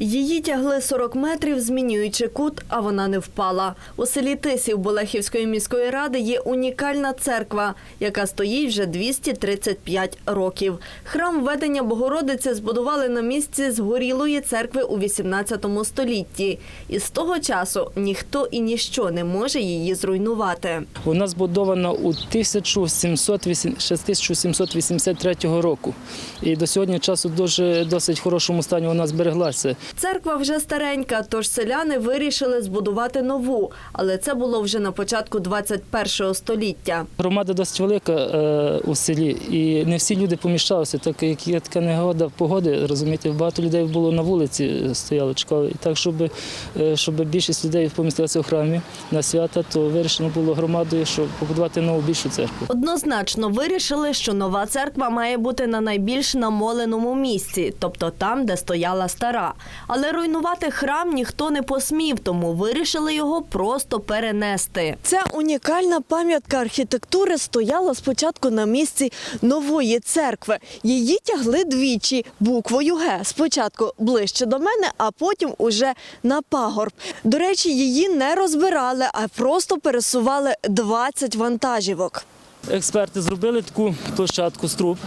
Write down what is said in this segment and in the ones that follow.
Її тягли 40 метрів, змінюючи кут, а вона не впала. У селі Тисів Болехівської міської ради є унікальна церква, яка стоїть вже 235 років. Храм ведення Богородиці збудували на місці згорілої церкви у 18 столітті. І з того часу ніхто і ніщо не може її зруйнувати. Вона збудована у 1708 ще з 1783 року. І до сьогодні часу дуже досить хорошому стані вона збереглася. Церква вже старенька, тож селяни вирішили збудувати нову, але це було вже на початку 21 століття. Громада досить велика е, у селі, і не всі люди поміщалися, так як є така негода погоди, розумієте, багато людей було на вулиці, стояло чекали. І так, щоб, е, щоб більшість людей помістилася в храмі на свята, то вирішено було громадою, щоб побудувати нову більшу церкву. Однозначно вирішили, що нова церква має бути на найбільш намоленому місці, тобто там, де стояла стара. Але руйнувати храм ніхто не посмів, тому вирішили його просто перенести. Ця унікальна пам'ятка архітектури стояла спочатку на місці нової церкви. Її тягли двічі буквою Г. Спочатку ближче до мене, а потім уже на пагорб. До речі, її не розбирали, а просто пересували 20 вантажівок. Експерти зробили таку площадку з труб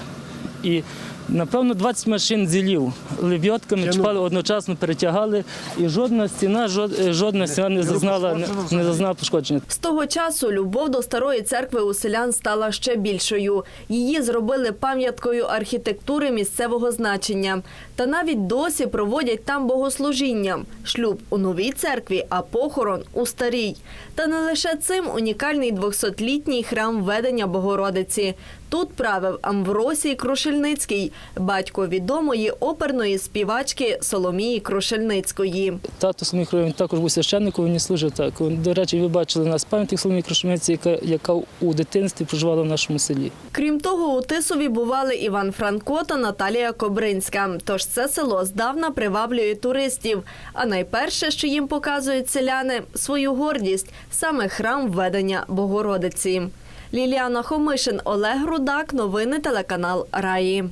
і. Напевно, 20 машин зілів лебідками чіпали одночасно, перетягали, і жодна стіна, жод- жодна стіна не зазнала не, не зазнала пошкодження. З того часу любов до старої церкви у селян стала ще більшою. Її зробили пам'яткою архітектури місцевого значення. Та навіть досі проводять там богослужіння. Шлюб у новій церкві, а похорон у старій. Та не лише цим унікальний 200-літній храм ведення Богородиці. Тут правив Амвросій Крушельницький, батько відомої оперної співачки Соломії Крушельницької. Тато Соломій Кровін також був священником, він не служив так. До речі, ви бачили у нас пам'ятник Соломії Крошмиці, яка, яка у дитинстві проживала в нашому селі. Крім того, у Тисові бували Іван Франко та Наталія Кобринська. Тож це село здавна приваблює туристів. А найперше, що їм показують селяни, свою гордість саме храм ведення Богородиці. Ліліана Хомишин, Олег Рудак. Новини телеканал Раї.